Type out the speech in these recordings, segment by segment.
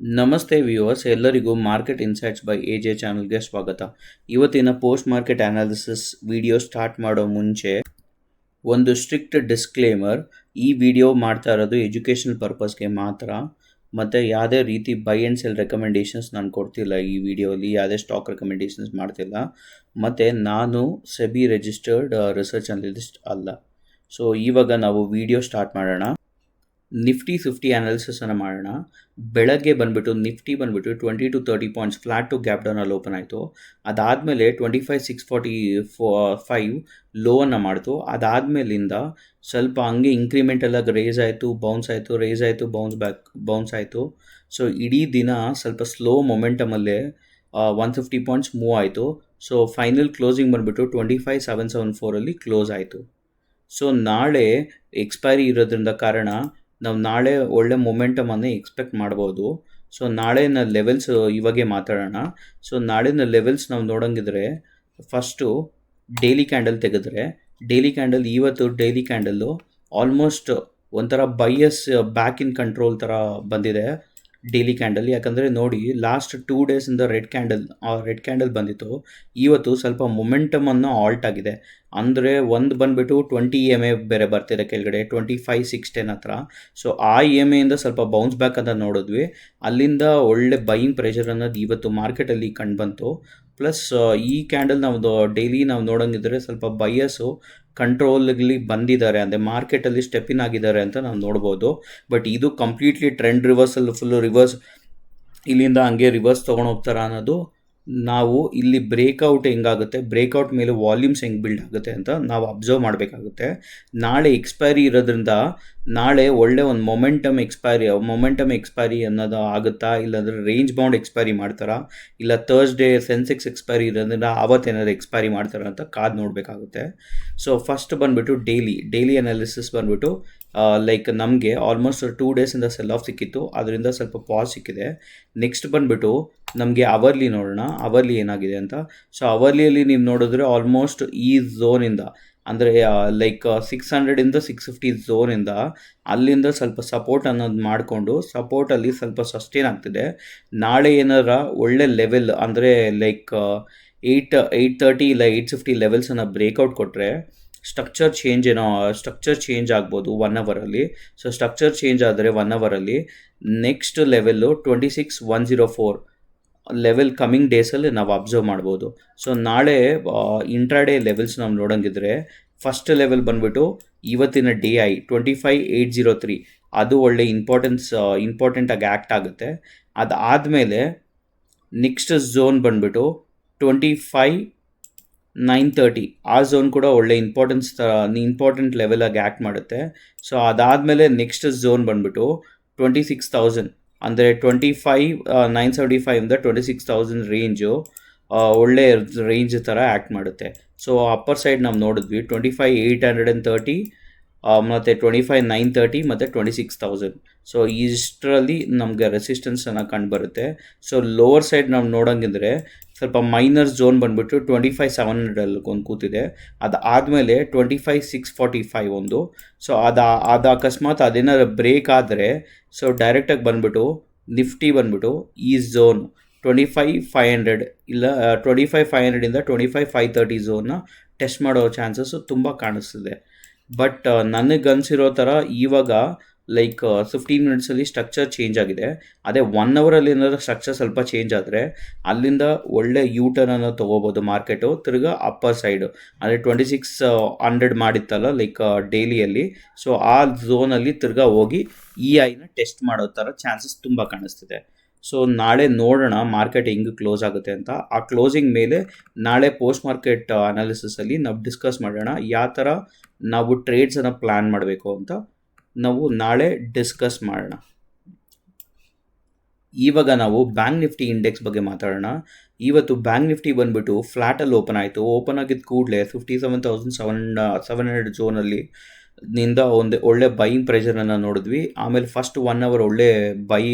ನಮಸ್ತೆ ವ್ಯೂವರ್ಸ್ ಎಲ್ಲರಿಗೂ market insights by A J ಚಾನಲ್ಗೆ ಸ್ವಾಗತ. ಇವತ್ತಿನ post market analysis video start ಮಾಡೋ ಮುಂಚೆ ಒಂದು ಸ್ಟ್ರಿಕ್ಟ್ ಡಿಸ್ಕ್ಲೇಮರ್ ಈ ವಿಡಿಯೋ ಮಾಡ್ತಾ ಇರೋದು ಎಜುಕೇಷನ್ ಪರ್ಪಸ್ಗೆ ಮಾತ್ರ. ಮತ್ತು ಯಾವುದೇ ರೀತಿ ಬೈ ಆ್ಯಂಡ್ ಸೆಲ್ ರೆಕಮೆಂಡೇಷನ್ಸ್ ನಾನು ಕೊಡ್ತಿಲ್ಲ ಈ ವಿಡಿಯೋಲಿ ಯಾವುದೇ ಸ್ಟಾಕ್ ರೆಕಮೆಂಡೇಷನ್ಸ್ ಮಾಡ್ತಿಲ್ಲ. ಮತ್ತು ನಾನು ಸೆಬಿ ರಿಜಿಸ್ಟರ್ಡ್ ರಿಸರ್ಚ್ ಅನಲಿಸ್ಟ್ ಅಲ್ಲ. ಸೊ ಇವಾಗ ನಾವು ವಿಡಿಯೋ ಸ್ಟಾರ್ಟ್ ಮಾಡೋಣ. ನಿಫ್ಟಿ ಫಿಫ್ಟಿ ಅನಾಲಿಸಿಸನ್ನು ಮಾಡೋಣ. ಬೆಳಗ್ಗೆ ಬಂದುಬಿಟ್ಟು, ನಿಫ್ಟಿ ಬಂದುಬಿಟ್ಟು twenty two thirty points flat to gap ಡೌನಲ್ಲಿ open ಆಯಿತು. ಅದಾದಮೇಲೆ twenty five six forty four five ಲೋವನ್ನು ಮಾಡಿತು. ಅದಾದಮೇಲಿಂದ ಸ್ವಲ್ಪ ಹಂಗೆ ಇಂಕ್ರಿಮೆಂಟಲಾಗಿ ರೇಸ್ ಆಯಿತು ಬೌನ್ಸ್ ಆಯಿತು ರೇಸ್ ಆಯಿತು ಬೌನ್ಸ್ ಬ್ಯಾಕ್ ಬೌನ್ಸ್ ಆಯಿತು. ಸೊ ಇಡೀ ದಿನ ಸ್ವಲ್ಪ ಸ್ಲೋ ಮೊಮೆಂಟಮಲ್ಲೇ ಒನ್ ಫಿಫ್ಟಿ ಪಾಯಿಂಟ್ಸ್ ಮೂವ್ ಆಯಿತು. ಸೊ ಫೈನಲ್ ಕ್ಲೋಸಿಂಗ್ ಬಂದುಬಿಟ್ಟು ಟ್ವೆಂಟಿ ಫೈವ್ ಸೆವೆನ್ ಸೆವೆನ್ ಫೋರಲ್ಲಿ ಕ್ಲೋಸ್ ಆಯಿತು. ಸೊ ನಾಳೆ ಎಕ್ಸ್ಪೈರಿ ಇರೋದ್ರಿಂದ ಕಾರಣ ನಾವು ನಾಳೆ ಒಳ್ಳೆ ಮೊಮೆಂಟಮನ್ನು ಎಕ್ಸ್ಪೆಕ್ಟ್ ಮಾಡ್ಬೋದು. ಸೊ ನಾಳೆನ ಲೆವೆಲ್ಸ್ ಇವಾಗೆ ಮಾತಾಡೋಣ. ಸೊ ನಾಳಿನ ಲೆವೆಲ್ಸ್ ನಾವು ನೋಡೋಂಗಿದ್ರೆ ಫಸ್ಟು ಡೈಲಿ ಕ್ಯಾಂಡಲ್ ತೆಗೆದ್ರೆ ಡೈಲಿ ಕ್ಯಾಂಡಲ್ ಇವತ್ತು ಡೈಲಿ ಕ್ಯಾಂಡಲ್ಲು ಆಲ್ಮೋಸ್ಟ್ ಒಂಥರ ಬೈಯಸ್ ಬ್ಯಾಕ್ ಇನ್ ಕಂಟ್ರೋಲ್ ಥರ ಬಂದಿದೆ. ಡೈಲಿ ಕ್ಯಾಂಡಲ್ ಯಾಕಂದರೆ ನೋಡಿ ಲಾಸ್ಟ್ ಟೂ ಡೇಸಿಂದ ರೆಡ್ ಕ್ಯಾಂಡಲ್ ರೆಡ್ ಕ್ಯಾಂಡಲ್ ಬಂದಿತ್ತು. ಇವತ್ತು ಸ್ವಲ್ಪ ಮೊಮೆಂಟಮನ್ನು ಆಲ್ಟ್ ಆಗಿದೆ. ಅಂದರೆ ಒಂದು ಬಂದುಬಿಟ್ಟು ಟ್ವೆಂಟಿ ಎಂ ಎ ಬೇರೆ ಬರ್ತಿದೆ ಕೆಳಗಡೆ ಟ್ವೆಂಟಿ ಫೈವ್ ಸಿಕ್ಸ್ ಟೆನ್ ಹತ್ರ. ಸೊ ಆ ಇ ಎಂ ಎಯಿಂದ ಸ್ವಲ್ಪ ಬೌನ್ಸ್ ಬ್ಯಾಕ್ ಅಂತ ನೋಡಿದ್ವಿ. ಅಲ್ಲಿಂದ ಒಳ್ಳೆ ಬೈಯಿಂಗ್ ಪ್ರೆಷರ್ ಅನ್ನೋದು ಇವತ್ತು ಮಾರ್ಕೆಟಲ್ಲಿ ಕಂಡುಬಂತು ಪ್ಲಸ್ ಈ ಕ್ಯಾಂಡಲ್ ನಾವು ಡೈಲಿ ನಾವು ನೋಡೋಂಗಿದ್ರೆ ಸ್ವಲ್ಪ ಬೈಯಸ್ಸು ಕಂಟ್ರೋಲ್ಗೆ ಬಂದಿದ್ದಾರೆ, ಅಂದರೆ ಮಾರ್ಕೆಟಲ್ಲಿ ಸ್ಟೆಪ್ ಇನ್ ಆಗಿದ್ದಾರೆ ಅಂತ ನಾವು ನೋಡ್ಬೋದು. ಬಟ್ ಇದು completely trend reversal full reverse ಇಲ್ಲಿಂದ ಹಂಗೆ ರಿವರ್ಸ್ ತೊಗೊಂಡು ಹೋಗ್ತಾರ ಅನ್ನೋದು ನಾವು ಇಲ್ಲಿ ಬ್ರೇಕ್ಔಟ್ ಹೆಂಗಾಗುತ್ತೆ? ಬ್ರೇಕ್ಔಟ್ ಮೇಲೆ ವಾಲ್ಯೂಮ್ಸ್ ಹೆಂಗೆ ಬಿಲ್ಡ್ ಆಗುತ್ತೆ ಅಂತ ನಾವು ಅಬ್ಸರ್ವ್ ಮಾಡಬೇಕಾಗುತ್ತೆ. ನಾಳೆ ಎಕ್ಸ್ಪೈರಿ ಇರೋದ್ರಿಂದ ನಾಳೆ ಒಳ್ಳೆ ಒಂದು ಮೊಮೆಂಟಮ್ ಎಕ್ಸ್ಪೈರಿ ಮೊಮೆಂಟಮ್ ಎಕ್ಸ್ಪೈರಿ ಅನ್ನೋದು ಆಗುತ್ತಾ? ಇಲ್ಲಾಂದರೆ ರೇಂಜ್ ಬೌಂಡ್ ಎಕ್ಸ್ಪೈರಿ ಮಾಡ್ತಾರಾ? ಇಲ್ಲ ಥರ್ಸ್ಡೇ ಸೆನ್ಸೆಕ್ಸ್ ಎಕ್ಸ್ಪೈರಿ ಇರೋದ್ರಿಂದ ಆವತ್ತೇನಾದ್ರು ಎಕ್ಸ್ಪೈರಿ ಮಾಡ್ತಾರ ಅಂತ ಕಾದು ನೋಡಬೇಕಾಗುತ್ತೆ. ಸೊ ಫಸ್ಟ್ ಬಂದುಬಿಟ್ಟು ಡೈಲಿ ಡೈಲಿ ಅನಾಲಿಸಿಸ್ ಬಂದುಬಿಟ್ಟು ಲೈಕ್ ನಮಗೆ ಆಲ್ಮೋಸ್ಟ್ ಟೂ ಡೇಸಿಂದ ಸೆಲ್ ಆಫ್ ಸಿಕ್ಕಿತ್ತು. ಅದರಿಂದ ಸ್ವಲ್ಪ ಪಾಸ್ ಸಿಕ್ಕಿದೆ. ನೆಕ್ಸ್ಟ್ ಬಂದುಬಿಟ್ಟು ನಮಗೆ ಅವರ್ಲಿ ನೋಡೋಣ, ಅವರ್ಲಿ ಏನಾಗಿದೆ ಅಂತ. ಸೊ ಅವರ್ಲಿಯಲ್ಲಿ ನೀವು ನೋಡಿದ್ರೆ ಆಲ್ಮೋಸ್ಟ್ ಈ ಝೋನಿಂದ ಅಂದರೆ ಲೈಕ್ ಸಿಕ್ಸ್ ಹಂಡ್ರೆಡಿಂದ ಸಿಕ್ಸ್ ಫಿಫ್ಟಿ ಝೋನಿಂದ ಅಲ್ಲಿಂದ ಸ್ವಲ್ಪ ಸಪೋರ್ಟ್ ಅನ್ನೋದು ಮಾಡಿಕೊಂಡು ಸಪೋರ್ಟಲ್ಲಿ ಸ್ವಲ್ಪ ಸಸ್ಟೇನ್ ಆಗ್ತಿದೆ. ನಾಳೆ ಏನಾರ ಒಳ್ಳೆ ಲೆವೆಲ್ ಅಂದರೆ ಲೈಕ್ ಏಯ್ಟ್ ಏಯ್ಟ್ ತರ್ಟಿ ಇಲ್ಲ ಏಯ್ಟ್ ಫಿಫ್ಟಿ ಲೆವೆಲ್ಸನ್ನು ಬ್ರೇಕ್ಔಟ್ ಕೊಟ್ಟರೆ ಸ್ಟ್ರಕ್ಚರ್ ಚೇಂಜ್ ಏನೋ ಸ್ಟ್ರಕ್ಚರ್ ಚೇಂಜ್ ಆಗ್ಬೋದು ಒನ್ ಅವರಲ್ಲಿ ಸೊ ಸ್ಟ್ರಕ್ಚರ್ ಚೇಂಜ್ ಆದರೆ ಒನ್ ಅವರಲ್ಲಿ next level twenty six one zero four level coming ಡೇಸಲ್ಲಿ ನಾವು ಅಬ್ಸರ್ವ್ ಮಾಡ್ಬೋದು. ಸೊ ನಾಳೆ ಇಂಟ್ರಾಡೇ ಲೆವೆಲ್ಸ್ ನಾವು ನೋಡೋಂಗಿದ್ರೆ ಫಸ್ಟ್ ಲೆವೆಲ್ ಬಂದ್ಬಿಟ್ಟು ಇವತ್ತಿನ D I twenty five eight zero three ಅದು ಒಳ್ಳೆ ಇಂಪಾರ್ಟೆನ್ಸ್ ಇಂಪಾರ್ಟೆಂಟಾಗಿ ಆ್ಯಕ್ಟ್ ಆಗುತ್ತೆ. ಅದಾದಮೇಲೆ ನೆಕ್ಸ್ಟ್ ಝೋನ್ ಬಂದ್ಬಿಟ್ಟು ಟ್ವೆಂಟಿ ಫೈವ್ ನೈನ್ ತರ್ಟಿ ಆ ಝೋನ್ ಕೂಡ ಒಳ್ಳೆ ಇಂಪಾರ್ಟೆನ್ಸ್ ಇಂಪಾರ್ಟೆಂಟ್ ಲೆವೆಲಾಗಿ ಆ್ಯಕ್ಟ್ ಮಾಡುತ್ತೆ. ಸೊ ಅದಾದಮೇಲೆ ನೆಕ್ಸ್ಟ್ ಝೋನ್ ಬಂದ್ಬಿಟ್ಟು ಟ್ವೆಂಟಿ ಸಿಕ್ಸ್ ತೌಸಂಡ್ ಅಂದರೆ ಟ್ವೆಂಟಿ ಫೈವ್ ನೈನ್ ಸೆವೆಂಟಿ ಫೈವಿಂದ ಟ್ವೆಂಟಿ ಸಿಕ್ಸ್ ತೌಸಂಡ್ ರೇಂಜು ಒಳ್ಳೆ ರೇಂಜ್ ಥರ ಆ್ಯಕ್ಟ್ ಮಾಡುತ್ತೆ. ಸೊ ಅಪ್ಪರ್ ಸೈಡ್ ನಾವು ನೋಡಿದ್ವಿ twenty five eight hundred and thirty ಮತ್ತು ಟ್ವೆಂಟಿ ಫೈವ್ ನೈನ್ ತರ್ಟಿ ಮತ್ತು ಟ್ವೆಂಟಿ ಸಿಕ್ಸ್ ತೌಸಂಡ್ ಸೊ ಇಷ್ಟರಲ್ಲಿ ನಮಗೆ ರೆಸಿಸ್ಟೆನ್ಸನ್ನು ಕಂಡುಬರುತ್ತೆ. ಸೊ ಲೋವರ್ ಸೈಡ್ ನಾವು ನೋಡೋಂಗಿದ್ರೆ ಸ್ವಲ್ಪ ಮೈನರ್ ಝೋನ್ ಬಂದುಬಿಟ್ಟು ಟ್ವೆಂಟಿ ಫೈವ್ ಸೆವೆನ್ ಹಂಡ್ರೆಡಲ್ಲಿ ಒಂದು ಕೂತಿದೆ. ಅದಾದಮೇಲೆ twenty five six forty five ಒಂದು. ಸೊ ಅದು ಅದು ಅಕಸ್ಮಾತ್ ಅದೇನಾದ್ರು ಬ್ರೇಕ್ ಆದರೆ ಸೊ ಡೈರೆಕ್ಟಾಗಿ ಬಂದುಬಿಟ್ಟು ನಿಫ್ಟಿ ಬಂದುಬಿಟ್ಟು ಈ zone twenty five five hundred ಇಲ್ಲ ಟ್ವೆಂಟಿ ಫೈವ್ ಫೈವ್ ಹಂಡ್ರೆಡಿಂದ ಟ್ವೆಂಟಿ ಫೈವ್ ಫೈವ್ ತರ್ಟಿ ಝೋನ್ನ ಟೆಸ್ಟ್ ಮಾಡೋ ಚಾನ್ಸಸ್ಸು ತುಂಬ ಕಾಣಿಸ್ತಿದೆ. ಬಟ್ ನನಗೆ ನನಗನ್ಸಿರೋ ಥರ ಇವಾಗ ಲೈಕ್ ಫಿಫ್ಟೀನ್ ಮಿನಿಟ್ಸಲ್ಲಿ ಸ್ಟ್ರಕ್ಚರ್ ಚೇಂಜ್ ಆಗಿದೆ. ಅದೇ ಒನ್ ಅವರಲ್ಲಿ ಏನಾದರೂ ಸ್ಟ್ರಕ್ಚರ್ ಸ್ವಲ್ಪ ಚೇಂಜ್ ಆದರೆ ಅಲ್ಲಿಂದ ಒಳ್ಳೆ ಯೂ ಟರ್ನನ್ನು ತೊಗೋಬೋದು ಮಾರ್ಕೆಟು. ತಿರ್ಗಾ ಅಪ್ಪರ್ ಸೈಡು ಅಂದರೆ ಟ್ವೆಂಟಿ ಸಿಕ್ಸ್ ಹಂಡ್ರೆಡ್ ಮಾಡಿತ್ತಲ್ಲ ಲೈಕ್ ಡೈಲಿಯಲ್ಲಿ ಸೊ ಆ ಝೋನಲ್ಲಿ ತಿರ್ಗಾ ಹೋಗಿ ಇ ಐನ ಟೆಸ್ಟ್ ಮಾಡೋ ಥರ ಚಾನ್ಸಸ್ ತುಂಬ ಕಾಣಿಸ್ತಿದೆ. ಸೊ ನಾಳೆ ನೋಡೋಣ ಮಾರ್ಕೆಟ್ ಹೆಂಗೆ ಕ್ಲೋಸ್ ಆಗುತ್ತೆ ಅಂತ. ಆ ಕ್ಲೋಸಿಂಗ್ ಮೇಲೆ ನಾಳೆ ಪೋಸ್ಟ್ ಮಾರ್ಕೆಟ್ ಅನಾಲಿಸಿಸಲ್ಲಿ ನಾವು ಡಿಸ್ಕಸ್ ಮಾಡೋಣ, ಯಾವ ಥರ ನಾವು ಟ್ರೇಡ್ಸನ್ನು ಪ್ಲ್ಯಾನ್ ಮಾಡಬೇಕು ಅಂತ ನಾವು ನಾಳೆ ಡಿಸ್ಕಸ್ ಮಾಡೋಣ. ಇವಾಗ ನಾವು ಬ್ಯಾಂಕ್ ನಿಫ್ಟಿ ಇಂಡೆಕ್ಸ್ ಬಗ್ಗೆ ಮಾತಾಡೋಣ. ಇವತ್ತು ಬ್ಯಾಂಕ್ ನಿಫ್ಟಿ ಬಂದುಬಿಟ್ಟು ಫ್ಲ್ಯಾಟಲ್ಲಿ ಓಪನ್ ಆಯಿತು. ಓಪನ್ ಆಗಿದ್ದ ಕೂಡಲೇ fifty seven thousand seven seven hundred ಝೋನಲ್ಲಿ ನಿಂದ ಒಂದು ಒಳ್ಳೆ ಬೈಯಿಂಗ್ ಪ್ರೆಷರನ್ನು ನೋಡಿದ್ವಿ. ಆಮೇಲೆ ಫಸ್ಟ್ ಒನ್ ಅವರ್ ಒಳ್ಳೆ ಬೈ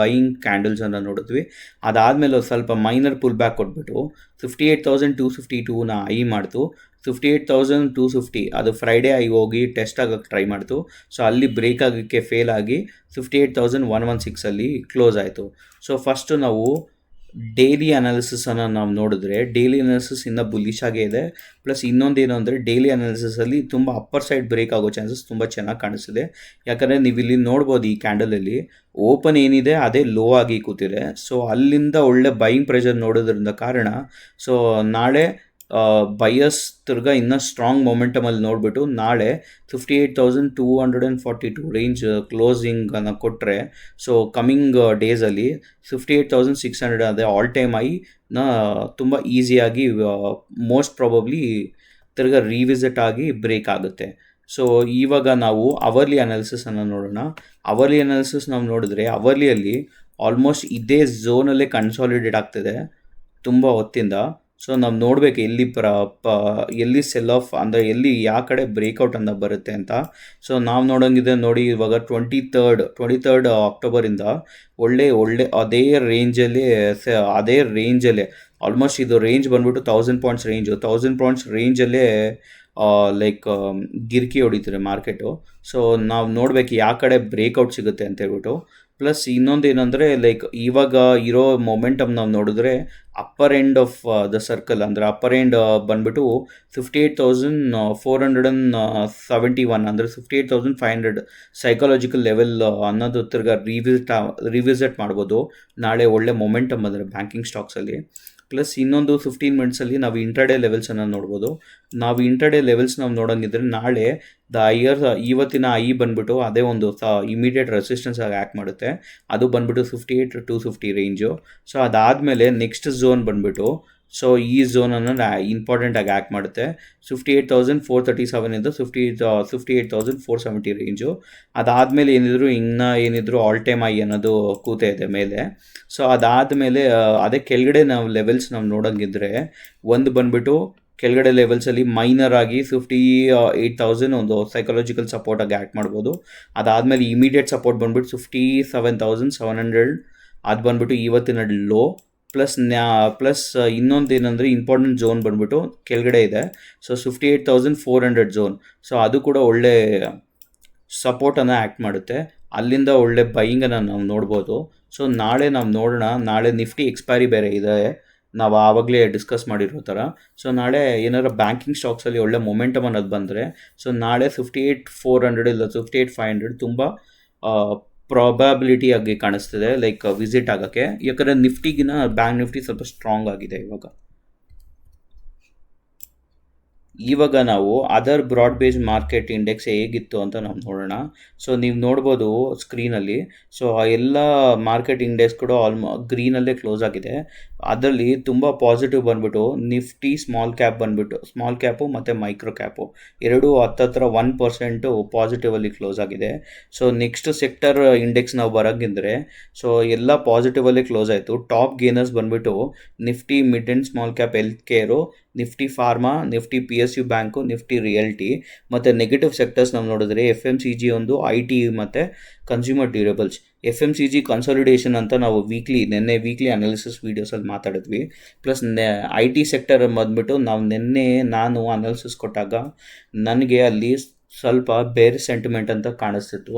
ಬೈಯಿಂಗ್ ಕ್ಯಾಂಡಲ್ಸನ್ನು ನೋಡಿದ್ವಿ. ಅದಾದಮೇಲೆ ಸ್ವಲ್ಪ ಮೈನರ್ ಪುಲ್ ಬ್ಯಾಕ್ ಕೊಟ್ಬಿಟ್ಟು fifty eight thousand two fifty ಟೂನ ಐ ಮಾಡ್ತು. Fifty eight thousand two fifty ಅದು ಫ್ರೈಡೇ ಆಗಿ ಹೋಗಿ ಟೆಸ್ಟ್ ಆಗೋಕ್ಕೆ ಟ್ರೈ ಮಾಡ್ತು. ಸೊ ಅಲ್ಲಿ ಬ್ರೇಕ್ ಆಗೋಕ್ಕೆ ಫೇಲ್ ಆಗಿ fifty eight thousand one one ಸಿಕ್ಸಲ್ಲಿ close ಆಯಿತು. ಸೊ ಫಸ್ಟು ನಾವು ಡೈಲಿ ಅನಾಲಿಸಿಸನ್ನು ನಾವು ನೋಡಿದ್ರೆ ಡೈಲಿ ಅನಾಲಿಸಿಸ್ ಇನ್ನೂ ಬುಲಿಶ್ ಆಗೇ ಇದೆ. ಪ್ಲಸ್ ಇನ್ನೊಂದೇನು ಅಂದರೆ ಡೈಲಿ ಅನಾಲಿಸಿಸಲ್ಲಿ ತುಂಬ ಅಪ್ಪರ್ ಸೈಡ್ ಬ್ರೇಕ್ ಆಗೋ ಚಾನ್ಸಸ್ ತುಂಬ ಚೆನ್ನಾಗಿ ಕಾಣಿಸಿದೆ ಯಾಕಂದರೆ ನೀವು ಇಲ್ಲಿ ನೋಡ್ಬೋದು ಈ ಕ್ಯಾಂಡಲಲ್ಲಿ ಓಪನ್ ಏನಿದೆ, ಅದೇ ಲೋ ಆಗಿ ಕೂತಿದೆ. ಸೊ ಅಲ್ಲಿಂದ ಒಳ್ಳೆ ಬೈಯಿಂಗ್ ಪ್ರೆಷರ್ ನೋಡೋದ್ರಿಂದ ಕಾರಣ ಸೊ ನಾಳೆ ಬಯಸ್ ತಿರ್ಗಾ ಇನ್ನೂ ಸ್ಟ್ರಾಂಗ್ ಮೊಮೆಂಟಮಲ್ಲಿ ನೋಡಿಬಿಟ್ಟು ನಾಳೆ fifty eight thousand two hundred and forty two range ಕ್ಲೋಸಿಂಗನ್ನು ಕೊಟ್ಟರೆ ಸೊ ಕಮ್ಮಿಂಗ್ ಡೇಸಲ್ಲಿ fifty eight thousand six hundred ಅದೇ ಆಲ್ ಟೈಮ್ ಐ ನ ತುಂಬ ಈಸಿಯಾಗಿ ಮೋಸ್ಟ್ ಪ್ರಾಬಬ್ಲಿ ತಿರ್ಗಾ ರಿವಿಸಿಟ್ ಆಗಿ ಬ್ರೇಕ್ ಆಗುತ್ತೆ. ಸೊ ಇವಾಗ ನಾವು ಅವರ್ಲಿ ಅನಾಲಿಸಿಸನ್ನು ನೋಡೋಣ. ಅವರ್ಲಿ ಅನಾಲಿಸಿಸ್ ನಾವು ನೋಡಿದ್ರೆ ಅವರ್ಲಿಯಲ್ಲಿ ಆಲ್ಮೋಸ್ಟ್ ಇದೇ ಝೋನಲ್ಲೇ ಕನ್ಸಾಲಿಡೇಟ್ ಆಗ್ತಿದೆ. ತುಂಬ ಹೊತ್ತಿಂದ. ಸೊ ನಾವು ನೋಡಬೇಕು ಎಲ್ಲಿ ಪ್ರ, ಪ, ಎಲ್ಲಿ ಸೆಲ್ ಆಫ್ ಅಂದರೆ ಎಲ್ಲಿ ಯಾವ ಕಡೆ ಬ್ರೇಕ್ಔಟ್ ಅಂತ ಬರುತ್ತೆ ಅಂತ. ಸೊ ನಾವು ನೋಡೋಂಗಿದೆ ನೋಡಿ ಇವಾಗ ಟ್ವೆಂಟಿ ತರ್ಡ್ ಟ್ವೆಂಟಿ ತರ್ಡ್ ಅಕ್ಟೋಬರಿಂದ ಒಳ್ಳೆ ಒಳ್ಳೆ ಅದೇ ರೇಂಜಲ್ಲಿ ಅದೇ ರೇಂಜಲ್ಲೇ ಆಲ್ಮೋಸ್ಟ್ ಇದು ರೇಂಜ್ ಬಂದ್ಬಿಟ್ಟು thousand points range thousand points ರೇಂಜಲ್ಲೇ like ಗಿರ್ಕಿ ಹೊಡಿತಾರೆ ಮಾರ್ಕೆಟು ಸೊ ನಾವು ನೋಡಬೇಕು ಯಾವ ಕಡೆ ಬ್ರೇಕ್ಔಟ್ ಸಿಗುತ್ತೆ ಅಂತ ಹೇಳ್ಬಿಟ್ಟು. ಪ್ಲಸ್ ಇನ್ನೊಂದು ಏನಂದರೆ ಲೈಕ್ ಇವಾಗ ಇರೋ ಮೊಮೆಂಟಮ್ ನಾವು ನೋಡಿದ್ರೆ upper end of the circle ಅಂದರೆ ಅಪ್ಪರ್ ಎಂಡ್ ಬಂದ್ಬಿಟ್ಟು fifty eight thousand four hundred and seventy one ಅಂದರೆ fifty eight thousand five hundred psychological level ಅನ್ನೋದು ತಿರ್ಗಾ ರಿವಿಸಿಟ್ ರಿವಿಸಿಟ್ ಮಾಡ್ಬೋದು. ನಾಳೆ ಒಳ್ಳೆ ಮೊಮೆಂಟಮ್ ಅಂದರೆ ಬ್ಯಾಂಕಿಂಗ್ ಸ್ಟಾಕ್ಸಲ್ಲಿ ಪ್ಲಸ್ ಇನ್ನೊಂದು ಫಿಫ್ಟೀನ್ ಮಿನಿಟ್ಸಲ್ಲಿ ನಾವು ಇಂಟರ್ಡೇ ಲೆವೆಲ್ಸನ್ನು ನೋಡ್ಬೋದು. ನಾವು ಇಂಟರ್ಡೇ ಲೆವೆಲ್ಸ್ ನಾವು ನೋಡೋಂಗಿದ್ರೆ ನಾಳೆ ದ ಐಯರ್ ಇವತ್ತಿನ ಐ ಬಂದ್ಬಿಟ್ಟು ಅದೇ ಒಂದು ಇಮಿಡಿಯೇಟ್ ರೆಸಿಸ್ಟೆನ್ಸ್ ಆಗಿ ಆ್ಯಕ್ಟ್ ಮಾಡುತ್ತೆ. ಅದು ಬಂದ್ಬಿಟ್ಟು fifty eight two fifty range so ಅದಾದಮೇಲೆ ನೆಕ್ಸ್ಟ್ ಝೋನ್ ಬಂದ್ಬಿಟ್ಟು ಸೊ ಈ ಝೋನನ್ನು ಇಂಪಾರ್ಟೆಂಟಾಗಿ ಆ್ಯಕ್ಟ್ ಮಾಡುತ್ತೆ. Fifty eight thousand four thirty ಸೆವೆನಿಂದ fifty fifty eight thousand four seventy range ಅದಾದಮೇಲೆ ಏನಿದ್ರು, ಇನ್ನೂ ಏನಿದ್ರು ಆಲ್ ಟೈಮ್ ಐ ಅನ್ನೋದು ಕೂತೆ ಇದೆ ಮೇಲೆ. ಸೊ ಅದಾದಮೇಲೆ ಅದೇ ಕೆಳಗಡೆ ನಾವು ಲೆವೆಲ್ಸ್ ನಾವು ನೋಡೋಂಗಿದ್ರೆ, ಒಂದು ಬಂದ್ಬಿಟ್ಟು ಕೆಳಗಡೆ ಲೆವೆಲ್ಸಲ್ಲಿ ಮೈನರ್ ಆಗಿ ಫಿಫ್ಟಿ ಏಯ್ಟ್ ತೌಸಂಡ್ ಒಂದು ಸೈಕಾಲಜಿಕಲ್ ಸಪೋರ್ಟಾಗಿ ಆ್ಯಕ್ಟ್ ಮಾಡ್ಬೋದು. ಅದಾದಮೇಲೆ ಇಮಿಡಿಯೇಟ್ ಸಪೋರ್ಟ್ ಬಂದ್ಬಿಟ್ಟು fifty seven thousand seven hundred ಅದು ಬಂದ್ಬಿಟ್ಟು ಇವತ್ತಿನ ಲೋ ಪ್ಲಸ್ ನ್ಯಾ, ಪ್ಲಸ್ ಇನ್ನೊಂದು ಏನಂದರೆ ಇಂಪಾರ್ಟೆಂಟ್ ಝೋನ್ ಬಂದ್ಬಿಟ್ಟು ಕೆಳಗಡೆ ಇದೆ. So fifty eight thousand four hundred zone so ಅದು ಕೂಡ ಒಳ್ಳೆ ಸಪೋರ್ಟನ್ನು ಆ್ಯಕ್ಟ್ ಮಾಡುತ್ತೆ. ಅಲ್ಲಿಂದ ಒಳ್ಳೆ ಬೈಯಿಂಗನ್ನು ನಾವು ನೋಡ್ಬೋದು. ಸೊ ನಾಳೆ ನಾವು ನೋಡೋಣ. ನಾಳೆ ನಿಫ್ಟಿ ಎಕ್ಸ್ಪೈರಿ ಬೇರೆ ಇದೆ. ನಾವು ಆವಾಗಲೇ ಡಿಸ್ಕಸ್ ಮಾಡಿರೋ ಥರ. ಸೊ ನಾಳೆ ಏನಾರು ಬ್ಯಾಂಕಿಂಗ್ ಸ್ಟಾಕ್ಸಲ್ಲಿ ಒಳ್ಳೆ ಮೊಮೆಂಟಮ್ ಅನ್ನೋದು ಬಂದರೆ ಸೊ ನಾಳೆ ಫಿಫ್ಟಿ ಏಯ್ಟ್ ಫೋರ್ ಹಂಡ್ರೆಡ್ ಇಲ್ಲ ಫಿಫ್ಟಿ ಏಯ್ಟ್ ಫೈವ್ ಹಂಡ್ರೆಡ್ ತುಂಬ ಪ್ರಾಬಬಿಲಿಟಿ ಆಗಿ ಕಾಣಿಸ್ತಿದೆ ಲೈಕ್ ವಿಸಿಟ್ ಆಗೋಕ್ಕೆ. ಯಾಕಂದರೆ ನಿಫ್ಟಿಗಿನ ಬ್ಯಾಂಕ್ ನಿಫ್ಟಿ ಸ್ವಲ್ಪ ಸ್ಟ್ರಾಂಗ್ ಆಗಿದೆ ಇವಾಗ. ಇವಾಗ ನಾವು other broad base market index ಹೇಗಿತ್ತು ಅಂತ ನಾವು ನೋಡೋಣ. ಸೊ ನೀವು ನೋಡ್ಬೋದು ಸ್ಕ್ರೀನಲ್ಲಿ ಸೊ ಆ ಎಲ್ಲ ಮಾರ್ಕೆಟ್ ಇಂಡೆಕ್ಸ್ ಕೂಡ ಆಲ್ಮೋ ಗ್ರೀನಲ್ಲೇ ಕ್ಲೋಸ್ ಆಗಿದೆ. ಅದರಲ್ಲಿ ತುಂಬ ಪಾಸಿಟಿವ್ ಬಂದ್ಬಿಟ್ಟು ನಿಫ್ಟಿ ಸ್ಮಾಲ್ ಕ್ಯಾಪ್ ಬಂದ್ಬಿಟ್ಟು ಸ್ಮಾಲ್ ಕ್ಯಾಪು ಮತ್ತು ಮೈಕ್ರೋ ಕ್ಯಾಪು ಎರಡೂ ಹತ್ತತ್ರ ಒನ್ ಪರ್ಸೆಂಟು ಪಾಸಿಟಿವಲ್ಲಿ ಕ್ಲೋಸ್ ಆಗಿದೆ. ಸೊ ನೆಕ್ಸ್ಟ್ ಸೆಕ್ಟರ್ ಇಂಡೆಕ್ಸ್ ನಾವು ಬರೋಂಗಿದ್ರೆ ಸೊ ಎಲ್ಲ ಪಾಸಿಟಿವಲ್ಲೇ ಕ್ಲೋಸ್ ಆಯಿತು. ಟಾಪ್ ಗೇನರ್ಸ್ ಬಂದ್ಬಿಟ್ಟು Nifty mid and small cap health care Nifty pharma, Nifty P S U bank Nifty realty ಮತ್ತು ನೆಗೆಟಿವ್ ಸೆಕ್ಟರ್ಸ್ ನಾವು ನೋಡಿದ್ರೆ ಎಫ್ ಎಂ ಸಿ ಜಿ ಒಂದು ಐ ಟಿ ಮತ್ತು consumer durables F M C G consolidation ಅಂತ ನಾವು weekly ನಿನ್ನೆ weekly analysis ವೀಡಿಯೋಸಲ್ಲಿ ಮಾತಾಡಿದ್ವಿ. Plus I T sector ಬಂದ್ಬಿಟ್ಟು ನಾವು ನಿನ್ನೆ ನಾನು ಅನಾಲಿಸಿಸ್ ಕೊಟ್ಟಾಗ ನನಗೆ ಅಲ್ಲಿ ಸ್ವಲ್ಪ ಬೇರೆ ಸೆಂಟಿಮೆಂಟ್ ಅಂತ ಕಾಣಿಸ್ತಿತ್ತು.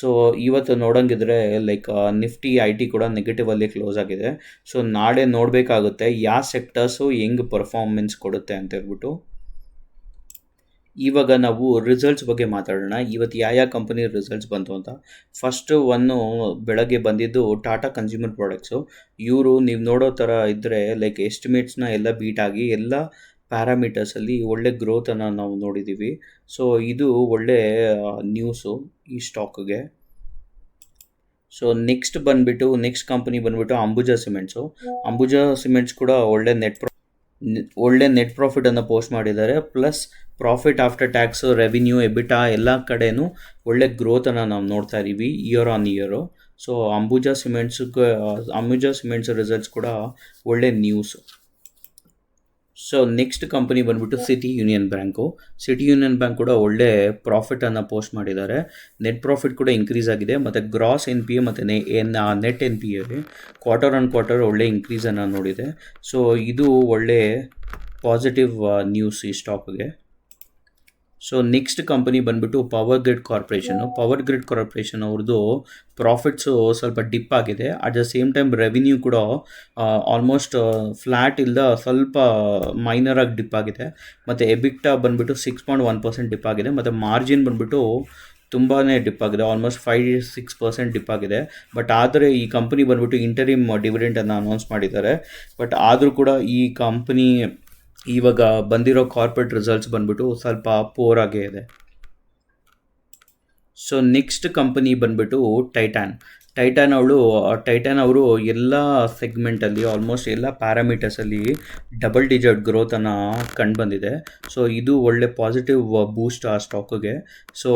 ಸೊ ಇವತ್ತು ನೋಡೋಂಗಿದ್ರೆ ಲೈಕ್ ನಿಫ್ಟಿ ಐ ಟಿ ಕೂಡ ನೆಗೆಟಿವಲ್ಲಿ ಕ್ಲೋಸ್ ಆಗಿದೆ. ಸೊ ನಾಳೆ ನೋಡಬೇಕಾಗುತ್ತೆ, ಯಾವ ಸೆಕ್ಟರ್ಸು ಹೆಂಗೆ ಪರ್ಫಾರ್ಮೆನ್ಸ್ ಕೊಡುತ್ತೆ ಅಂತ ಹೇಳ್ಬಿಟ್ಟು. ಇವಾಗ ನಾವು ರಿಸಲ್ಟ್ಸ್ ಬಗ್ಗೆ ಮಾತಾಡೋಣ. ಇವತ್ತು ಯಾವ ಯಾವ ಕಂಪನಿ ರಿಸಲ್ಟ್ಸ್ ಬಂತು ಅಂತ. ಫಸ್ಟು ಒನ್ನು ಬೆಳಗ್ಗೆ ಬಂದಿದ್ದು ಟಾಟಾ ಕನ್ಸ್ಯೂಮರ್ ಪ್ರಾಡಕ್ಟ್ಸು ಇವರು ನೀವು ನೋಡೋ ಥರ ಇದ್ದರೆ ಲೈಕ್ ಎಸ್ಟಿಮೇಟ್ಸ್ನ ಎಲ್ಲ ಬೀಟ್ ಆಗಿ ಎಲ್ಲ ಪ್ಯಾರಾಮೀಟರ್ಸಲ್ಲಿ ಒಳ್ಳೆ ಗ್ರೋತನ್ನು ನಾವು ನೋಡಿದ್ದೀವಿ ಸೊ ಇದು ಒಳ್ಳೆ ನ್ಯೂಸು ಈ ಸ್ಟಾಕ್ಗೆ ಸೊ ನೆಕ್ಸ್ಟ್ ಬಂದುಬಿಟ್ಟು ನೆಕ್ಸ್ಟ್ ಕಂಪನಿ ಬಂದುಬಿಟ್ಟು ಅಂಬುಜಾ ಸಿಮೆಂಟ್ಸು ಅಂಬುಜಾ ಸಿಮೆಂಟ್ಸ್ ಕೂಡ ಒಳ್ಳೆ ನೆಟ್ ಪ್ರಾ ಒಳ್ಳೆ ನೆಟ್ ಪ್ರಾಫಿಟನ್ನು ಪೋಸ್ಟ್ ಮಾಡಿದ್ದಾರೆ. Plus profit after tax revenue EBITDA ಎಲ್ಲ ಕಡೆನೂ ಒಳ್ಳೆ ಗ್ರೋತನ್ನು ನಾವು ನೋಡ್ತಾ ಇದ್ದೀವಿ year on year so Ambuja Cements Ambuja Cements results ಕೂಡ ಒಳ್ಳೆ ನ್ಯೂಸು ಸೊ ನೆಕ್ಸ್ಟ್ ಕಂಪನಿ ಬಂದ್ಬಿಟ್ಟು City Union Bank City Union Bank ಕೂಡ ಒಳ್ಳೆ ಪ್ರಾಫಿಟನ್ನು ಪೋಸ್ಟ್ ಮಾಡಿದ್ದಾರೆ. ನೆಟ್ ಪ್ರಾಫಿಟ್ ಕೂಡ ಇನ್ಕ್ರೀಸ್ ಆಗಿದೆ. ಮತ್ತು ಗ್ರಾಸ್ ಎನ್ ಪಿ ಎ ಮತ್ತು ನೆ ಎನ್ ನೆಟ್ ಎನ್ ಪಿ ಎಲ್ಲಿ ಕ್ವಾರ್ಟರ್ ಆನ್ ಕ್ವಾರ್ಟರ್ ಒಳ್ಳೆ ಇನ್ಕ್ರೀಸನ್ನು ನೋಡಿದೆ. ಸೊ ಇದು ಒಳ್ಳೆ ಪಾಸಿಟಿವ್ ನ್ಯೂಸ್ ಈ ಸ್ಟಾಕ್ಗೆ ಸೊ ನೆಕ್ಸ್ಟ್ ಕಂಪನಿ ಬಂದ್ಬಿಟ್ಟು Power Grid Corporation Power Grid Corporation ಅವ್ರದ್ದು ಪ್ರಾಫಿಟ್ಸು ಸ್ವಲ್ಪ ಡಿಪ್ ಆಗಿದೆ. At the same time revenue ಕೂಡ ಆಲ್ಮೋಸ್ಟ್ ಫ್ಲ್ಯಾಟ್ ಇಲ್ಲದ ಸ್ವಲ್ಪ ಮೈನರ್ ಆಗಿ ಡಿಪ್ ಆಗಿದೆ. ಮತ್ತು ಎಬಿಕ್ಟಾ ಬಂದ್ಬಿಟ್ಟು six point one percent dip ಆಗಿದೆ. ಮತ್ತು ಮಾರ್ಜಿನ್ ಬಂದ್ಬಿಟ್ಟು ತುಂಬಾ ಡಿಪ್ ಆಗಿದೆ. Almost five six percent dip ಆಗಿದೆ. ಬಟ್ ಆದರೆ ಈ ಕಂಪನಿ ಬಂದ್ಬಿಟ್ಟು ಇಂಟರಿಮ್ ಡಿವಿಡೆಂಟನ್ನು ಅನೌನ್ಸ್ ಮಾಡಿದ್ದಾರೆ. ಬಟ್ ಆದರೂ ಕೂಡ ಈ ಕಂಪನಿ ಇವಾಗ ಬಂದಿರೋ ಕಾರ್ಪೊರೇಟ್ ರಿಸಲ್ಟ್ಸ್ ಬಂದ್ಬಿಟ್ಟು ಸ್ವಲ್ಪ ಪೋರ್ ಆಗೇ ಇದೆ. ಸೊ ನೆಕ್ಸ್ಟ್ ಕಂಪನಿ ಬಂದ್ಬಿಟ್ಟು ಟೈಟಾನ್ ಟೈಟಾನ್ ಅವಳು ಟೈಟಾನ್ ಅವರು ಎಲ್ಲ ಸೆಗ್ಮೆಂಟಲ್ಲಿ ಆಲ್ಮೋಸ್ಟ್ ಎಲ್ಲ ಪ್ಯಾರಾಮೀಟರ್ಸಲ್ಲಿ ಡಬಲ್ ಡಿಜಿಟ್ ಗ್ರೋತನ್ನು ಕಂಡು ಬಂದಿದೆ. ಸೊ ಇದು ಒಳ್ಳೆ ಪಾಸಿಟಿವ್ ಬೂಸ್ಟ್ ಆ ಸ್ಟಾಕ್ಗೆ ಸೊ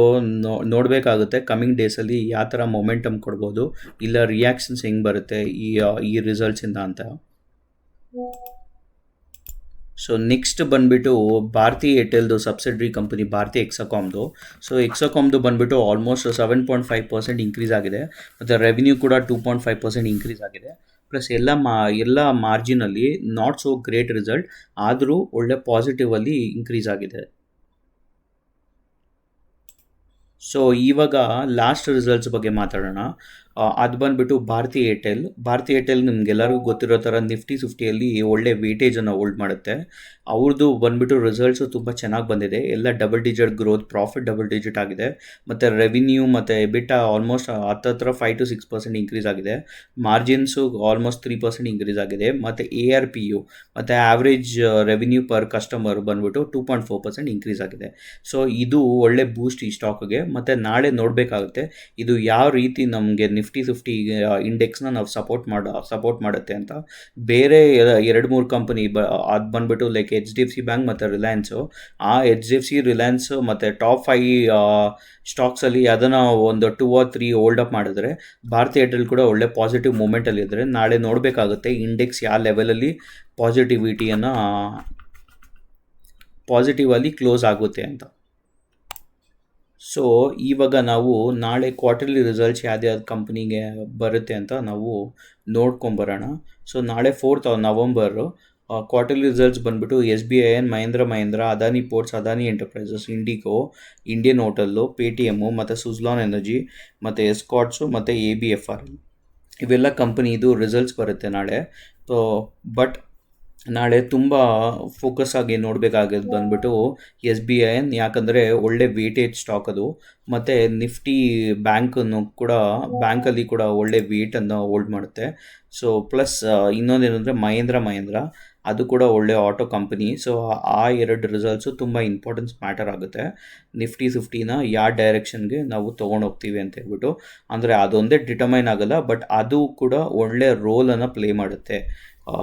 ನೋ, ನೋಡಬೇಕಾಗುತ್ತೆ ಕಮಿಂಗ್ ಡೇಸಲ್ಲಿ ಯಾವ ಥರ ಮೊಮೆಂಟಮ್ ಕೊಡ್ಬೋದು, ಇಲ್ಲ ರಿಯಾಕ್ಷನ್ಸ್ ಹೆಂಗೆ ಬರುತ್ತೆ ಈ ಈ ರಿಸಲ್ಟ್ಸಿಂದ ಅಂತ. ಸೊ ನೆಕ್ಸ್ಟ್ ಬಂದುಬಿಟ್ಟು ಭಾರತಿ ಏರ್ಟೆಲ್ದು ಸಬ್ಸಿಡ್ರಿ ಕಂಪನಿ, ಭಾರತಿ ಎಕ್ಸಕಾಮ್ದು. ಸೊ ಎಕ್ಸಕಾಮ್ದು ಬಂದುಬಿಟ್ಟು almost seven point five percent increase ಆಗಿದೆ. ಮತ್ತು ರೆವಿನ್ಯೂ ಕೂಡ two point five percent increase ಆಗಿದೆ. ಪ್ಲಸ್ ಎಲ್ಲ ಮಾ, ಎಲ್ಲ ಮಾರ್ಜಿನಲ್ಲಿ ನಾಟ್ ಸೋ ಗ್ರೇಟ್ ರಿಸಲ್ಟ್ ಆದರೂ ಒಳ್ಳೆ ಪಾಸಿಟಿವಲ್ಲಿ ಇನ್ಕ್ರೀಸ್ ಆಗಿದೆ. ಸೊ ಇವಾಗ ಲಾಸ್ಟ್ ರಿಸಲ್ಟ್ಸ್ ಬಗ್ಗೆ ಮಾತಾಡೋಣ. ಅದು ಬಂದುಬಿಟ್ಟು ಭಾರತಿ ಏರ್ಟೆಲ್. ಭಾರತಿ ಏರ್ಟೆಲ್ ನಿಮ್ಗೆಲ್ಲರಿಗೂ ಗೊತ್ತಿರೋ ಥರ ನಿಫ್ಟಿ ಫಿಫ್ಟಿಯಲ್ಲಿ ಒಳ್ಳೆ ವೇಟೇಜನ್ನು ಹೋಲ್ಡ್ ಮಾಡುತ್ತೆ. ಅವ್ರದ್ದು ಬಂದುಬಿಟ್ಟು ರಿಸಲ್ಟ್ಸು ತುಂಬ ಚೆನ್ನಾಗಿ ಬಂದಿದೆ. ಎಲ್ಲ double digit growth profit double digit ಆಗಿದೆ. ಮತ್ತು ರೆವಿನ್ಯೂ ಮತ್ತು ಬಿಟ್ಟ ಆಲ್ಮೋಸ್ಟ್ ಹತ್ತತ್ರ five to six percent increase ಆಗಿದೆ. Margins almost three percent increase ಆಗಿದೆ. ಮತ್ತು ಎ ಆರ್ ಪಿ ಯು, ಮತ್ತು ಆ್ಯಾವ್ರೇಜ್ ರೆವಿನ್ಯೂ ಪರ್ ಕಸ್ಟಮರ್ ಬಂದುಬಿಟ್ಟು two point four percent increase ಆಗಿದೆ. ಸೊ ಇದು ಒಳ್ಳೆ ಬೂಸ್ಟ್ ಈ ಸ್ಟಾಕ್ಗೆ ಮತ್ತು ನಾಳೆ ನೋಡಬೇಕಾಗುತ್ತೆ, ಇದು ಯಾವ ರೀತಿ ನಮಗೆ ನಿಫ್ಟಿ ಫಿಫ್ಟಿ ಇಂಡೆಕ್ಸ್ನ ನಾವು ಸಪೋರ್ಟ್ ಮಾಡ ಸಪೋರ್ಟ್ ಮಾಡುತ್ತೆ ಅಂತ. ಬೇರೆ ಎರಡು ಮೂರು ಕಂಪನಿ ಬ, ಅದು ಬಂದುಬಿಟ್ಟು like H D F C bank ಮತ್ತು ರಿಲಯನ್ಸು ಆ H D F C Reliance ಮತ್ತು ಟಾಪ್ ಫೈ ಸ್ಟಾಕ್ಸಲ್ಲಿ ಅದನ್ನು ಒಂದು two or three hold up ಮಾಡಿದ್ರೆ ಭಾರತಿ ಏರ್ಟೆಲ್ ಕೂಡ ಒಳ್ಳೆ ಪಾಸಿಟಿವ್ ಮೂಮೆಂಟಲ್ಲಿ ಇದ್ದರೆ ನಾಳೆ ನೋಡಬೇಕಾಗುತ್ತೆ ಇಂಡೆಕ್ಸ್ ಯಾವ ಲೆವೆಲಲ್ಲಿ ಪಾಸಿಟಿವಿಟಿಯನ್ನು ಪಾಸಿಟಿವ್ ಅಲ್ಲಿ ಕ್ಲೋಸ್ ಆಗುತ್ತೆ ಅಂತ. ಸೊ ಇವಾಗ ನಾವು ನಾಳೆ ಕ್ವಾರ್ಟರ್ಲಿ ರಿಸಲ್ಟ್ಸ್ ಯಾವ್ದ್ಯಾವ್ದು ಕಂಪ್ನಿಗೆ ಬರುತ್ತೆ ಅಂತ ನಾವು ನೋಡ್ಕೊಂಬರೋಣ. ಸೊ ನಾಳೆ ಫೋರ್ತ್ ನವಂಬರು ಕ್ವಾರ್ಟರ್ಲಿ ರಿಸಲ್ಟ್ಸ್ ಬಂದುಬಿಟ್ಟು S B I N Mahindra Mahindra Adani Ports Adani Enterprises IndiGo Indian Hotel Paytm ಮತ್ತು ಸುಜ್ಲಾನ್ ಎನರ್ಜಿ ಮತ್ತು ಎಸ್ಕಾಟ್ಸು ಮತ್ತು ಎ ಬಿ ಎಫ್ ಆರ್ ಇವೆಲ್ಲ ಕಂಪ್ನಿದು ರಿಸಲ್ಟ್ಸ್ ಬರುತ್ತೆ ನಾಳೆ. ಸೊ ಬಟ್ ನಾಳೆ ತುಂಬ ಫೋಕಸ್ ಆಗಿ ನೋಡಬೇಕಾಗಿದ್ದು ಬಂದ್ಬಿಟ್ಟು ಎಸ್ ಬಿ ಐ ಯಾಕಂದರೆ ಒಳ್ಳೆ ವೇಟೇಜ್ ಸ್ಟಾಕ್ ಅದು. ಮತ್ತು ನಿಫ್ಟಿ ಬ್ಯಾಂಕನ್ನು ಕೂಡ ಬ್ಯಾಂಕಲ್ಲಿ ಕೂಡ ಒಳ್ಳೆ ವೇಟನ್ನು ಹೋಲ್ಡ್ ಮಾಡುತ್ತೆ. ಸೊ ಪ್ಲಸ್ ಇನ್ನೊಂದೇನೆಂದರೆ ಮಹೇಂದ್ರ ಮಹೇಂದ್ರ ಅದು ಕೂಡ ಒಳ್ಳೆ ಆಟೋ ಕಂಪನಿ ಸೊ ಆ ಎರಡು ರಿಸಲ್ಟ್ಸು ತುಂಬ ಇಂಪಾರ್ಟೆನ್ಸ್ ಮ್ಯಾಟರ್ ಆಗುತ್ತೆ. ನಿಫ್ಟಿ ಫಿಫ್ಟಿನ ಯಾವ ಡೈರೆಕ್ಷನ್ಗೆ ನಾವು ತೊಗೊಂಡೋಗ್ತೀವಿ ಅಂತ ಹೇಳ್ಬಿಟ್ಟು. ಅಂದರೆ ಅದೊಂದೇ ಡಿಟರ್ಮೈನ್ ಆಗಲ್ಲ ಬಟ್ ಅದು ಕೂಡ ಒಳ್ಳೆ ರೋಲನ್ನು ಪ್ಲೇ ಮಾಡುತ್ತೆ.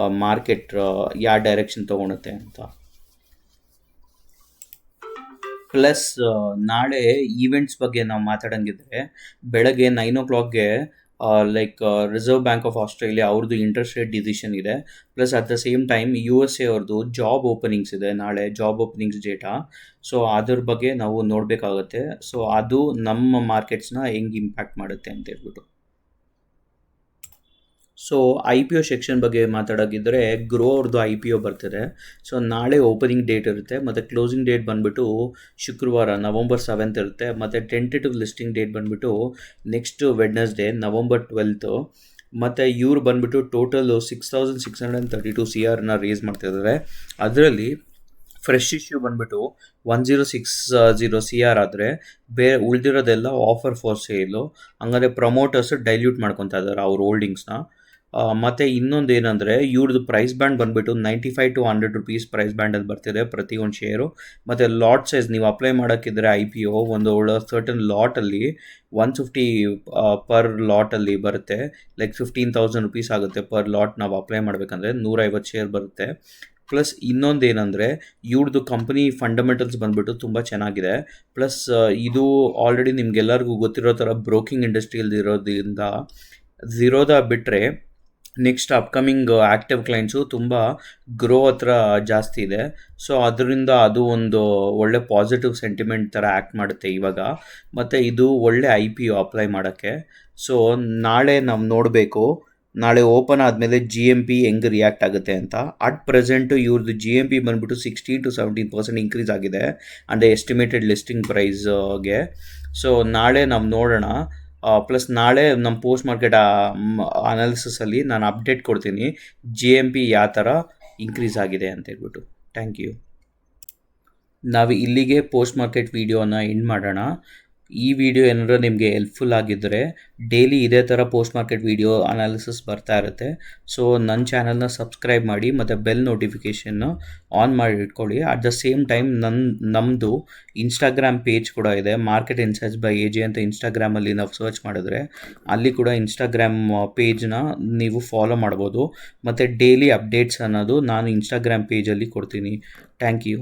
ಮಾರ್ಕೆಟ್ ಯಾವ ಡೈರೆಕ್ಷನ್ ತೊಗೊಳುತ್ತೆ ಅಂತ. ಪ್ಲಸ್ ನಾಳೆ ಈವೆಂಟ್ಸ್ ಬಗ್ಗೆ ನಾವು ಮಾತಾಡೋಂಗಿದ್ರೆ ಬೆಳಗ್ಗೆ ನೈನ್ ಓ ಕ್ಲಾಕ್ಗೆ like Reserve Bank of Australia ಅವ್ರದ್ದು ಇಂಟ್ರೆಸ್ಟ್ ರೇಟ್ ಡಿಸಿಷನ್ ಇದೆ. Plus at the same time U S A ಅವ್ರದ್ದು ಜಾಬ್ ಓಪನಿಂಗ್ಸ್ ಇದೆ ನಾಳೆ ಜಾಬ್ ಓಪನಿಂಗ್ಸ್ ಡೇಟಾ ಸೊ ಅದ್ರ ಬಗ್ಗೆ ನಾವು ನೋಡಬೇಕಾಗುತ್ತೆ. ಸೊ ಅದು ನಮ್ಮ ಮಾರ್ಕೆಟ್ಸ್ನ ಹೆಂಗೆ ಇಂಪ್ಯಾಕ್ಟ್ ಮಾಡುತ್ತೆ ಅಂತ ಹೇಳ್ಬಿಟ್ಟು. So I P O section ಬಗ್ಗೆ ಮಾತಾಡೋಕ್ಕಿದ್ರೆ ಗ್ರೋ ಅವ್ರದ್ದು ಐ ಪಿ ಒ ಬರ್ತದೆ. ಸೊ ನಾಳೆ ಓಪನಿಂಗ್ ಡೇಟ್ ಇರುತ್ತೆ. ಮತ್ತು ಕ್ಲೋಸಿಂಗ್ ಡೇಟ್ ಬಂದುಬಿಟ್ಟು ಶುಕ್ರವಾರ ನವಂಬರ್ ಸೆವೆಂತ್ ಇರುತ್ತೆ. ಮತ್ತು ಟೆಂಟೇಟಿವ್ ಲಿಸ್ಟಿಂಗ್ ಡೇಟ್ ಬಂದುಬಿಟ್ಟು ನೆಕ್ಸ್ಟ್ ವೆಡ್ನೆಸ್ಡೇ ನವಂಬರ್ ಟ್ವೆಲ್ತು ಮತ್ತು ಇವ್ರು ಬಂದುಬಿಟ್ಟು total six thousand six hundred and thirty two C ಆರ್ನ ರೇಸ್ ಮಾಡ್ತಿದ್ದಾರೆ. ಅದರಲ್ಲಿ ಫ್ರೆಶ್ ಇಶ್ಯೂ ಬಂದುಬಿಟ್ಟು one zero six zero C R ಆದರೆ ಬೇರೆ ಉಳಿದಿರೋದೆಲ್ಲ ಆಫರ್ ಫಾರ್ ಸೇಲು ಹಂಗಾದ್ರೆ ಪ್ರಮೋಟರ್ಸ್ ಡೈಲ್ಯೂಟ್ ಮಾಡ್ಕೊತಾ ಇದ್ದಾರೆ ಅವ್ರ ಹೋಲ್ಡಿಂಗ್ಸ್ನ ಮತ್ತು ಇನ್ನೊಂದು ಏನಂದರೆ ಇವ್ರದ್ದು ಪ್ರೈಸ್ ಬ್ಯಾಂಡ್ ಬಂದುಬಿಟ್ಟು ninety five to hundred rupees price ಬ್ಯಾಂಡಲ್ಲಿ ಬರ್ತಿದೆ ಒಂದು ಶೇರು ಮತ್ತು ಲಾಟ್ ಸೈಜ್ ನೀವು ಅಪ್ಲೈ ಮಾಡೋಕ್ಕಿದ್ರೆ ಐ ಪಿ ಒ ಒಂದು ಸರ್ಟನ್ ಲಾಟಲ್ಲಿ ಒನ್ ಫಿಫ್ಟಿ ಪರ್ ಲಾಟಲ್ಲಿ ಬರುತ್ತೆ. ಲೈಕ್ ಫಿಫ್ಟೀನ್ ತೌಸಂಡ್ ರುಪೀಸ್ ಆಗುತ್ತೆ ಪರ್ ಲಾಟ್ ನಾವು ಅಪ್ಲೈ ಮಾಡಬೇಕಂದ್ರೆ ನೂರೈವತ್ತು ಶೇರ್ ಬರುತ್ತೆ. ಪ್ಲಸ್ ಇನ್ನೊಂದು ಏನಂದರೆ ಇವ್ರದ್ದು ಕಂಪ್ನಿ ಫಂಡಮೆಂಟಲ್ಸ್ ಬಂದುಬಿಟ್ಟು ತುಂಬ ಚೆನ್ನಾಗಿದೆ. ಪ್ಲಸ್ ಇದು ಆಲ್ರೆಡಿ ನಿಮ್ಗೆಲ್ಲರಿಗೂ ಗೊತ್ತಿರೋ ಥರ ಬ್ರೋಕಿಂಗ್ ಇಂಡಸ್ಟ್ರಿಯಲ್ಲಿ ಇರೋದ್ರಿಂದ ಝೀರೋದ ಬಿಟ್ಟರೆ ನೆಕ್ಸ್ಟ್ ಅಪ್ಕಮಿಂಗ್ ಆ್ಯಕ್ಟಿವ್ ಕ್ಲೈಂಟ್ಸು ತುಂಬ ಗ್ರೋ ಹತ್ರ ಜಾಸ್ತಿ ಇದೆ. ಸೊ ಅದರಿಂದ ಅದು ಒಂದು ಒಳ್ಳೆ ಪಾಸಿಟಿವ್ ಸೆಂಟಿಮೆಂಟ್ ಥರ ಆ್ಯಕ್ಟ್ ಮಾಡುತ್ತೆ ಇವಾಗ. ಮತ್ತು ಇದು ಒಳ್ಳೆ ಐ ಪಿ ಯು ಅಪ್ಲೈ ಮಾಡೋಕ್ಕೆ. ಸೊ ನಾಳೆ ನಾವು ನೋಡಬೇಕು. ನಾಳೆ ಓಪನ್ ಆದಮೇಲೆ ಜಿ ಎಂ ಪಿ ಹೆಂಗೆ ರಿಯಾಕ್ಟ್ ಆಗುತ್ತೆ ಅಂತ. ಅಟ್ ಪ್ರೆಸೆಂಟು ಇವ್ರದ್ದು ಜಿ ಎಂ ಪಿ ಬಂದುಬಿಟ್ಟು sixteen to seventeen percent increase ಆಗಿದೆ. ಅಂಡ್ ಎಸ್ಟಿಮೇಟೆಡ್ ಲಿಸ್ಟಿಂಗ್ ಪ್ರೈಸ್ಗೆ ಸೊ ನಾಳೆ ನಾವು ನೋಡೋಣ. ಪ್ಲಸ್ ನಾಳೆ ನಮ್ಮ ಪೋಸ್ಟ್ ಮಾರ್ಕೆಟ್ ಅನಾಲಿಸಿಸಲ್ಲಿ ನಾನು ಅಪ್ಡೇಟ್ ಕೊಡ್ತೀನಿ. ಜಿ ಎಂ ಪಿ ಯಾವ ಥರ ಇನ್ಕ್ರೀಸ್ ಆಗಿದೆ ಅಂತ ಹೇಳ್ಬಿಟ್ಟು. ಥ್ಯಾಂಕ್ ಯು ನಾವು ಇಲ್ಲಿಗೆ ಪೋಸ್ಟ್ ಮಾರ್ಕೆಟ್ ವೀಡಿಯೋನ ಎಂಡ್ ಮಾಡೋಣ. ಈ ವಿಡಿಯೋ ಏನಾದರೂ ನಿಮಗೆ ಹೆಲ್ಪ್ಫುಲ್ ಆಗಿದ್ದರೆ ಡೈಲಿ ಇದೇ ಥರ ಪೋಸ್ಟ್ ಮಾರ್ಕೆಟ್ ವಿಡಿಯೋ ಅನಾಲಿಸಿಸ್ ಬರ್ತಾ ಇರುತ್ತೆ. ಸೊ ನನ್ನ ಚಾನಲ್ನ ಸಬ್ಸ್ಕ್ರೈಬ್ ಮಾಡಿ, ಮತ್ತು ಬೆಲ್ ನೋಟಿಫಿಕೇಷನ್ನು ಆನ್ ಮಾಡಿ ಇಟ್ಕೊಳ್ಳಿ. ಅಟ್ ದ ಸೇಮ್ ಟೈಮ್ ನನ್ನ ನಮ್ಮದು ಇನ್ಸ್ಟಾಗ್ರಾಮ್ ಪೇಜ್ ಕೂಡ ಇದೆ. Market insights by A J ಅಂತ ಇನ್ಸ್ಟಾಗ್ರಾಮಲ್ಲಿ ನಾವು ಸರ್ಚ್ ಮಾಡಿದ್ರೆ, ಅಲ್ಲಿ ಕೂಡ ಇನ್ಸ್ಟಾಗ್ರಾಮ್ ಪೇಜ್ನ ನೀವು ಫಾಲೋ ಮಾಡ್ಬೋದು. ಮತ್ತು ಡೈಲಿ ಅಪ್ಡೇಟ್ಸ್ ಅನ್ನೋದು ನಾನು ಇನ್ಸ್ಟಾಗ್ರಾಮ್ ಪೇಜಲ್ಲಿ ಕೊಡ್ತೀನಿ. Thank you